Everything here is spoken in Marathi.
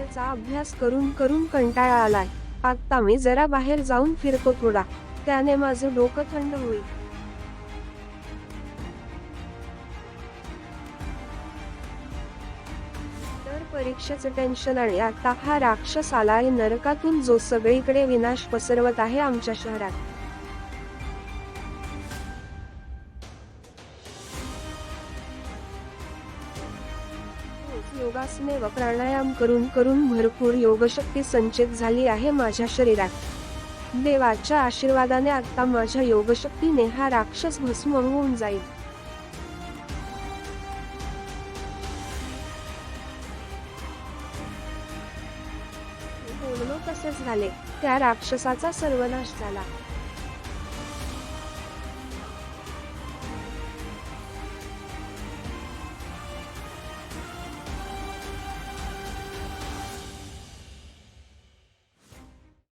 परीक्षेचा अभ्यास करून करून कंटाळा आलाय. आत्ता मी जरा बाहेर जाऊन फिरतो थोडा. त्याने माझं डोकं थंड होईल. तर परीक्षेचं टेन्शन आणि आता हा राक्षस आलाय नरकातून जो सगळीकडे विनाश पसरवत आहे आमच्या शहरात. योगासने व प्राणायाम करून करून भरपूर योगशक्ती संचित झाली आहे माझ्या शरीरात. देवाच्या आशीर्वादाने आता माझ्या योगशक्तीने हा राक्षस भस्म होऊन जाईल. बोललो तसेच झाले. त्या राक्षसाचा सर्वनाश झाला.